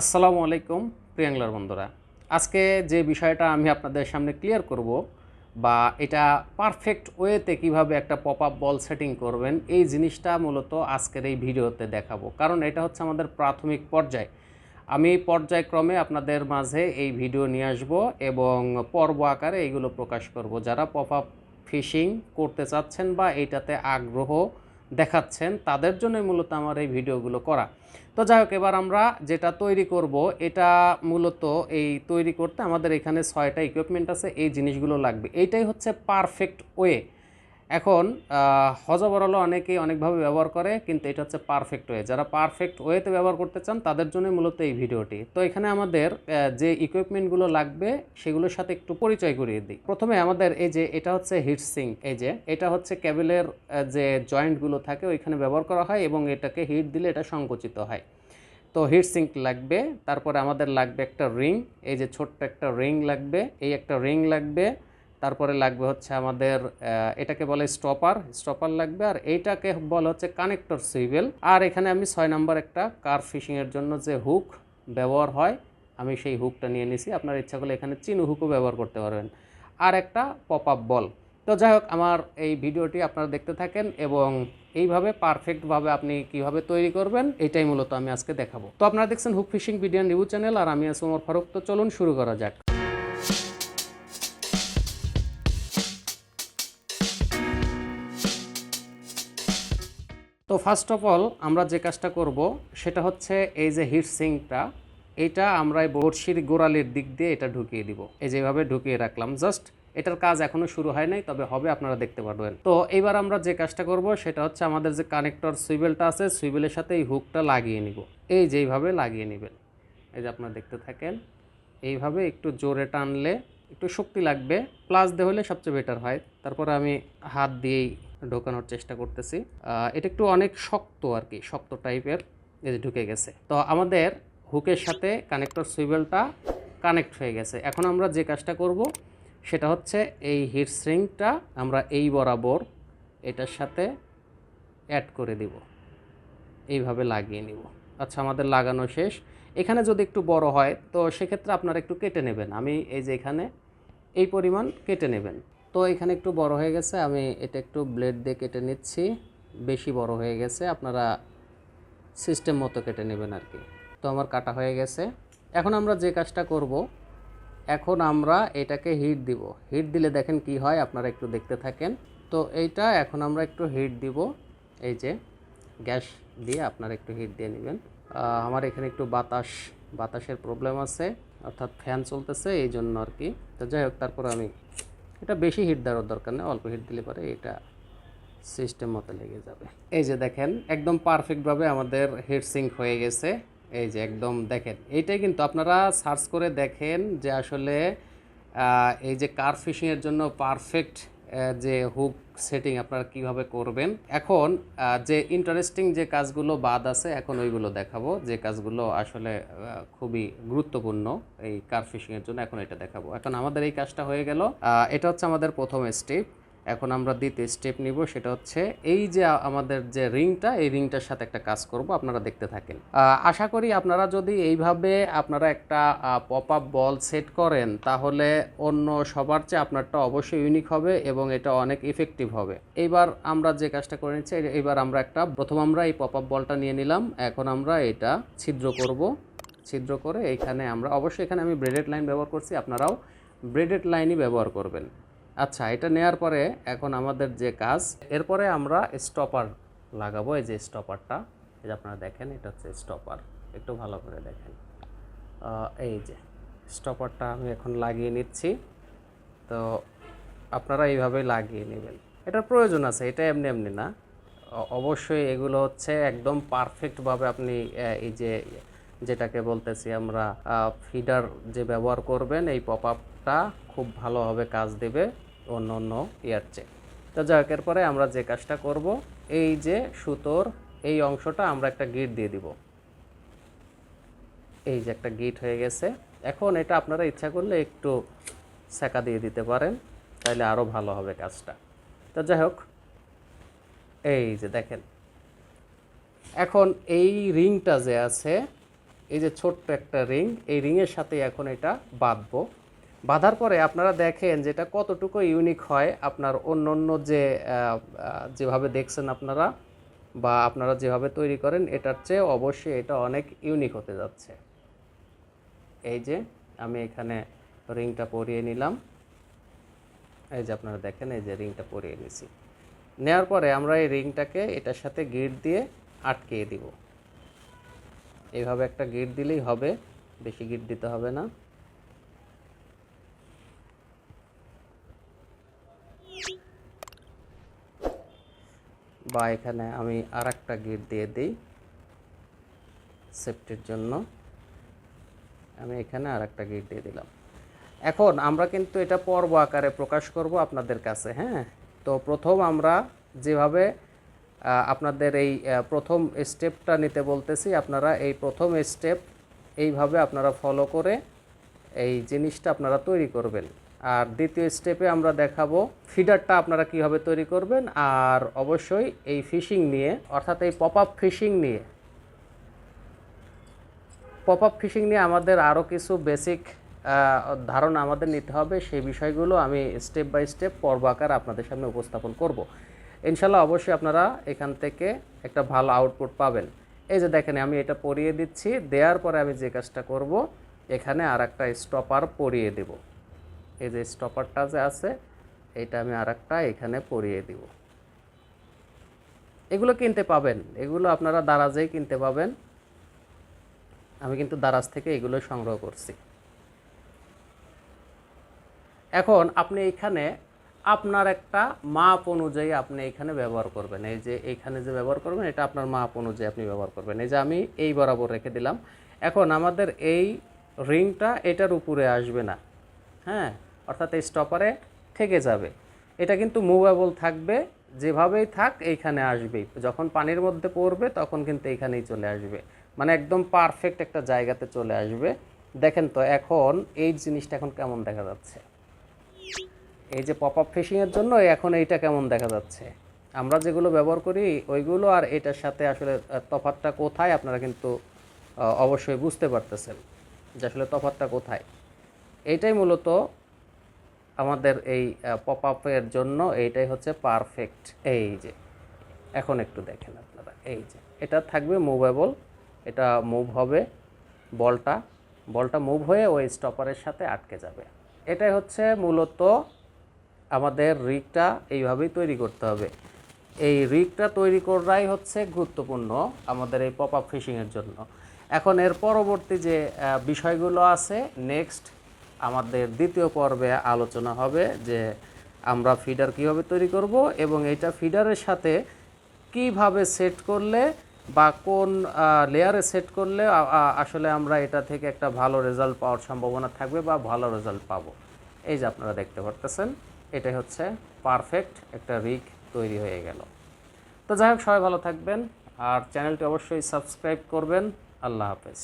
আসসালামু আলাইকুম প্রিয়াংলার বন্ধুরা। আজকে যে বিষয়টা আমি আপনাদের সামনে ক্লিয়ার করব বা এটা পারফেক্ট ওয়েতে কীভাবে একটা পপ আপ বল সেটিং করবেন, এই জিনিসটা মূলত আজকের এই ভিডিওতে দেখাবো। কারণ এটা হচ্ছে আমাদের প্রাথমিক পর্যায়। আমি পর্যায়ক্রমে আপনাদের মাঝে এই ভিডিও নিয়ে আসব এবং পর্ব আকারে এইগুলো প্রকাশ করব। যারা পপ আপ ফিশিং করতে চাচ্ছেন বা এইটাতে আগ্রহ দেখাচ্ছেন, তাদের জন্যই মূলত আমার এই ভিডিওগুলো করা। তো যাই হোক, এবার আমরা যেটা তৈরি করব, এটা মূলত এই তৈরি করতে আমাদের এখানে ছয়টা ইকুইপমেন্ট আছে, এই জিনিসগুলো লাগবে। এইটাই হচ্ছে পারফেক্ট ওয়ে এখন হজবরল অনেকেই অনেকভাবে ব্যবহার করে, কিন্তু এটা হচ্ছে পারফেক্ট ওয়ে যারা পারফেক্ট ওয়েতে ব্যবহার করতে চান, তাদের জন্য মূলত এই ভিডিওটি। তো এখানে আমাদের যে ইকুইপমেন্টগুলো লাগবে, সেগুলোর সাথে একটু পরিচয় করিয়ে দিই। প্রথমে আমাদের এই যে, এটা হচ্ছে হিট সিঙ্ক এই যে, এটা হচ্ছে ক্যাবেলের যে জয়েন্টগুলো থাকে, ওইখানে ব্যবহার করা হয় এবং এটাকে হিট দিলে এটা সংকুচিত হয়। তো হিট সিঙ্ক লাগবে, তারপরে আমাদের লাগবে একটা রিং এই যে ছোট্ট একটা রিং লাগবে, এই একটা রিং লাগবে তারপরে লাগবে হচ্ছে আমাদের এটাকে বলে স্টপার স্টপার লাগবে আর এইটাকে বলে হচ্ছে কানেক্টর সুইভেল আর এখানে আমি ছয় নম্বর একটা কার ফিশিংয়ের জন্য যে হুক ব্যবহার হয়, আমি সেই হুকটা নিয়ে নিছি। আপনার ইচ্ছা করলে এখানে চিনু হুকও ব্যবহার করতে পারবেন। আর একটা পপ আপ বল। তো যাই হোক, আমার এই ভিডিওটি আপনারা দেখতে থাকেন এবং এইভাবে পারফেক্টভাবে আপনি কীভাবে তৈরি করবেন, এটাই মূলত আমি আজকে দেখাবো। তো আপনারা দেখছেন hook fishing video review channel, আর আমি আছি ওমর ফারুক। তো চলুন শুরু করা যাক। তো ফার্স্ট অফ অল আমরা যে কাজটা করব, সেটা হচ্ছে এই যে হিট সিঙ্কটা এইটা আমরা এই বড়শির গোড়ালির দিক দিয়ে এটা ঢুকিয়ে দিব। এই যেভাবে ঢুকিয়ে রাখলাম। জাস্ট এটার কাজ এখনও শুরু হয় নাই, তবে হবে, আপনারা দেখতে পারবেন। তো এইবার আমরা যে কাজটা করব, সেটা হচ্ছে আমাদের যে কানেক্টর সুইবেলটা আছে সুইবেলের সাথে এই হুকটা লাগিয়ে নিব। এই যেইভাবে লাগিয়ে নেবেন। এই যে আপনারা দেখতে থাকেন, এইভাবে একটু জোরে টানলে একটু শক্তি লাগবে প্লাস দিয়ে হলে সবচেয়ে বেটার হয়। তারপরে আমি হাত দিয়েই ঢোকানোর চেষ্টা করতেছি। এটা একটু অনেক শক্ত আর কি শক্ত টাইপের এই যে ঢুকে গেছে। তো আমাদের হুকের সাথে কানেক্টর সুইবেলটা কানেক্ট হয়ে গেছে। এখন আমরা যে কাজটা করব, সেটা হচ্ছে এই হিট স্ট্রিংটা আমরা এই বরাবর এটার সাথে অ্যাড করে দিব। এইভাবে লাগিয়ে নিব। আচ্ছা আমাদের লাগানো শেষ। এখানে যদি একটু বড় হয়, তো সেক্ষেত্রে আপনারা একটু কেটে নেবেন। আমি এই যে এখানে এই পরিমাণ কেটে নেবেন। তো এখানে একটু বড় হয়ে গেছে। আমি এটা একটু ব্লেড দিয়ে কেটে নিচ্ছি। বেশি বড় হয়ে গেছে। আপনারা সিস্টেম মতো কেটে নেবেন আর কি। তো আমার কাটা হয়ে গেছে। এখন আমরা যে কাজটা করব, এখন আমরা এটাকে হিট দিব। হিট দিলে দেখেন কি হয়, আপনারা একটু দেখতে থাকেন। তো এইটা এখন আমরা একটু হিট দিব। এই যে গ্যাস দিয়ে আপনারা একটু হিট দিয়ে নেবেন। আমার এখানে একটু বাতাস, বাতাসের প্রবলেম আছে। অর্থাৎ ফ্যান চলতেছে এই জন্য আর কি। তো যাই হোক, তারপর আমি এটা বেশি হিট দেওয়ার দরকার নেই, অল্প হিট দিলে পরে এটা সিস্টেম মতো লেগে যাবে। এই যে দেখেন, একদম পারফেক্টভাবে আমাদের হিট সিঙ্ক হয়ে গেছে। এই যে একদম দেখেন, এইটাই কিন্তু আপনারা সার্চ করে দেখেন যে আসলে এই যে কার ফিশিংয়ের জন্য পারফেক্ট যে হুক সেটিং আপনারা কীভাবে করবেন। এখন যে ইন্টারেস্টিং যে কাজগুলো বাদ আছে, এখন ওইগুলো দেখাবো। যে কাজগুলো আসলে খুবই গুরুত্বপূর্ণ এই কার ফিশিংয়ের জন্য, এখন এটা দেখাবো। এখন আমাদের এই কাজটা হয়ে গেল। এটা হচ্ছে আমাদের প্রথম স্টেপ এখন আমরা দ্বিতীয় স্টেপ নিব, সেটা হচ্ছে এই যে আমাদের যে রিংটা, এই রিংটার সাথে একটা কাজ করব, আপনারা দেখতে থাকেন। আশা করি আপনারা যদি এইভাবে আপনারা একটা পপ আপ বল সেট করেন, তাহলে অন্য সবার চেয়ে আপনারটা অবশ্যই ইউনিক হবে এবং এটা অনেক ইফেক্টিভ হবে। এইবার আমরা যে কাজটা করে নিচ্ছি এবার আমরা একটা, প্রথম আমরা এই পপ আপ বলটা নিয়ে নিলাম, এখন আমরা এটা ছিদ্র করব। ছিদ্র করে এখানে আমরা, অবশ্যই এখানে আমি ব্রেডেড লাইন ব্যবহার করছি, আপনারাও ব্রেডেড লাইনই ব্যবহার করবেন। আচ্ছা এটা নেয়ার পরে এখন আমাদের যে কাজ, এরপরে আমরা স্টপার লাগাবো, এই যে স্টপারটা এই যে আপনারা দেখেন, এটা হচ্ছে স্টপার একটু ভালো করে দেখেন। এই যে স্টপারটা আমি এখন লাগিয়ে নিচ্ছি। তো আপনারা এইভাবে লাগিয়ে নেবেন। এটার প্রয়োজন আছে, এটা এমনি এমনি না। অবশ্যই এগুলো হচ্ছে একদম পারফেক্টভাবে আপনি এই যে যেটাকে বলতেছি আমরা ফিডার যে ব্যবহার করবেন, এই পপ আপটা খুব ভালোভাবে কাজ দেবে। অন্য অন্য ইয়ার চেয়ে তো যাই হোক, এরপরে আমরা যে কাজটা করব এই যে সুতোর এই অংশটা আমরা একটা গিট দিয়ে দিব। এই যে একটা গিট হয়ে গেছে। এখন এটা আপনারা ইচ্ছা করলে একটু সেকা দিয়ে দিতে পারেন তাহলে আরও ভালো হবে কাজটা। তো যাই হোক এই যে দেখেন। এখন এই রিংটা যে আছে এই যে ছোট্ট একটা রিং এই রিংয়ের সাথে এখন এটা বাঁধবো। বাঁধার পরে আপনারা দেখেন যেটা কতটুকু ইউনিক হয় আপনার অন্য অন্য যে যেভাবে দেখছেন আপনারা বা আপনারা যেভাবে তৈরি করেন, এটার চেয়ে অবশ্যই এটা অনেক ইউনিক হতে যাচ্ছে। এই যে, আমি এখানে রিংটা পরিয়ে নিলাম। এই যে আপনারা দেখেন, এই যে রিংটা পরিয়ে নিছি। নেওয়ার পরে আমরা এই রিংটাকে এটার সাথে গিট দিয়ে আটকিয়ে দিব। এইভাবে একটা গিট দিলেই হবে, বেশি গিট দিতে হবে না। বা এখানে আমি আর একটা গিট দিয়ে দিই সেফটির জন্য। আমি এখানে আর একটা গিট দিয়ে দিলাম। এখন আমরা কিন্তু এটা পর্ব আকারে প্রকাশ করব আপনাদের কাছে হ্যাঁ? তো প্রথম আমরা যেভাবে আপনাদের এই প্রথম স্টেপটা নিতে বলতেছি, আপনারা এই প্রথম স্টেপ এইভাবে আপনারা ফলো করে এই জিনিসটা আপনারা তৈরি করবেন। আর দ্বিতীয় স্টেপে আমরা দেখাবো ফিডারটা আপনারা কীভাবে তৈরি করবেন আর অবশ্যই এই ফিশিং নিয়ে, অর্থাৎ এই পপ আপ ফিশিং নিয়ে পপ আপ ফিশিং নিয়ে আমাদের আরও কিছু বেসিক ধারণা আমাদের নিতে হবে। সেই বিষয়গুলো আমি স্টেপ বাই স্টেপ পর্ব আকার আপনাদের সামনে উপস্থাপন করব। ইনশাল্লাহ অবশ্যই আপনারা এখান থেকে একটা ভালো আউটপুট পাবেন। এই যে দেখেন, আমি এটা পরিয়ে দিচ্ছি। দেওয়ার পরে আমি যে কাজটা করব, এখানে আর একটা স্টপার পরিয়ে দেব। এই যে স্টপারটা যে আছে এটা আমি আর এখানে পরিয়ে দিব। এগুলো কিনতে পাবেন। এগুলো আপনারা দারাজেই কিনতে পাবেন। আমি কিন্তু দারাজ থেকে এগুলো সংগ্রহ করছি। এখন আপনি এখানে আপনার একটা মাপ অনুযায়ী আপনি এখানে ব্যবহার করবেন। এই যে এইখানে যে ব্যবহার করবেন, এটা আপনার মাপ অনুযায়ী আপনি ব্যবহার করবেন। এই যে আমি এই বরাবর রেখে দিলাম। এখন আমাদের এই রিংটা এটার উপরে আসবে না। হ্যাঁ? অর্থাৎ এই স্টপারে থেকে যাবে। এটা কিন্তু মুভেবল থাকবে যেভাবেই থাক এইখানে আসবেই। যখন পানির মধ্যে পড়বে তখন কিন্তু এইখানেই চলে আসবে। মানে একদম পারফেক্ট একটা জায়গাতে চলে আসবে। দেখেন তো এখন এই জিনিসটা এখন কেমন দেখা যাচ্ছে? এই যে পপ আপ ফিশিংয়ের জন্য এখন এইটা কেমন দেখা যাচ্ছে? আমরা যেগুলো ব্যবহার করি ওইগুলো আর এটার সাথে আসলে আহ, তফাৎটা কোথায় আপনারা কিন্তু অবশ্যই বুঝতে পারতেছেন যে আসলে তফাৎটা কোথায়। এইটাই মূলত আমাদের এই পপ আপের জন্য এইটাই হচ্ছে পারফেক্ট এই যে, এখন একটু দেখেন আপনারা, এই যে, এটা থাকবে মুভেবল এটা মুভ হবে বলটা বলটা মুভ হয়ে ওই স্টপারের সাথে আটকে যাবে। এটাই হচ্ছে মূলত আমাদের রিগটা এইভাবেই তৈরি করতে হবে। এই রিগটা তৈরি করাই হচ্ছে গুরুত্বপূর্ণ আমাদের এই পপ আপ ফিশিংয়ের জন্য। এখন এর পরবর্তী যে বিষয়গুলো আছে নেক্সট আমাদের দ্বিতীয় পর্বে আলোচনা হবে যে আমরা ফিডার কীভাবে তৈরি করব এবং এটা ফিডারের সাথে কীভাবে সেট করলে বা কোন লেয়ারে সেট করলে আসলে আমরা এটা থেকে একটা ভালো রেজাল্ট পাওয়ার সম্ভাবনা থাকবে বা ভালো রেজাল্ট পাবো। এই যে আপনারা দেখতে পারতেছেন, এটাই হচ্ছে পারফেক্ট একটা রিক তৈরি হয়ে গেল। তো যাই হোক, সবাই ভালো থাকবেন আর চ্যানেলটি অবশ্যই সাবস্ক্রাইব করবেন। আল্লাহ হাফেজ।